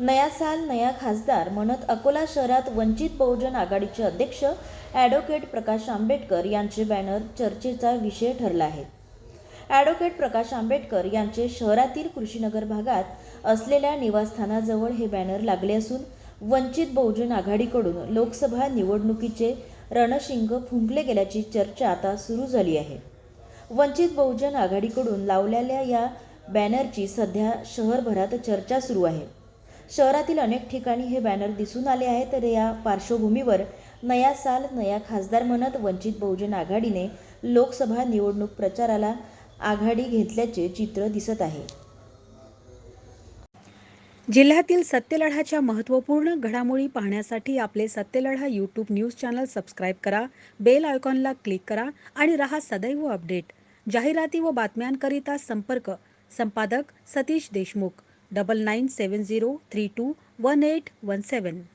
नया साल नया खासदार म्हणत अकोला शहरात वंचित बहुजन आघाडीचे अध्यक्ष ॲडव्होकेट प्रकाश आंबेडकर यांचे बॅनर चर्चेचा विषय ठरला आहे. ॲडव्होकेट प्रकाश आंबेडकर यांचे शहरातील कृषीनगर भागात असलेल्या निवासस्थानाजवळ हे बॅनर लागले असून वंचित बहुजन आघाडीकडून लोकसभा निवडणुकीचे रणशिंग फुंकले गेल्याची चर्चा आता सुरू झाली आहे. वंचित बहुजन आघाडीकडून लावलेल्या या बॅनरची सध्या शहरभरात चर्चा सुरू आहे. शहरातील अनेक ठिकाणी हे बॅनर दिसून आले आहेत तर या पार्श्वभूमीवर नया साल नया खासदार म्हणत वंचित बहुजन आघाडीने लोकसभा निवडणूक प्रचाराला आघाडी घेतल्याचे चित्र दिसत आहे. जिल्ह्यातील सत्यलढाच्या महत्त्वपूर्ण घडामोडी पाहण्यासाठी आपले Satyaladha YouTube news channel subscribe करा बेल आयकॉनला क्लिक करा आणि रहा सदैव अपडेट. जाहिराती व बातम्यांकरिता संपर्क संपादक सतीश देशमुख. 9970321817.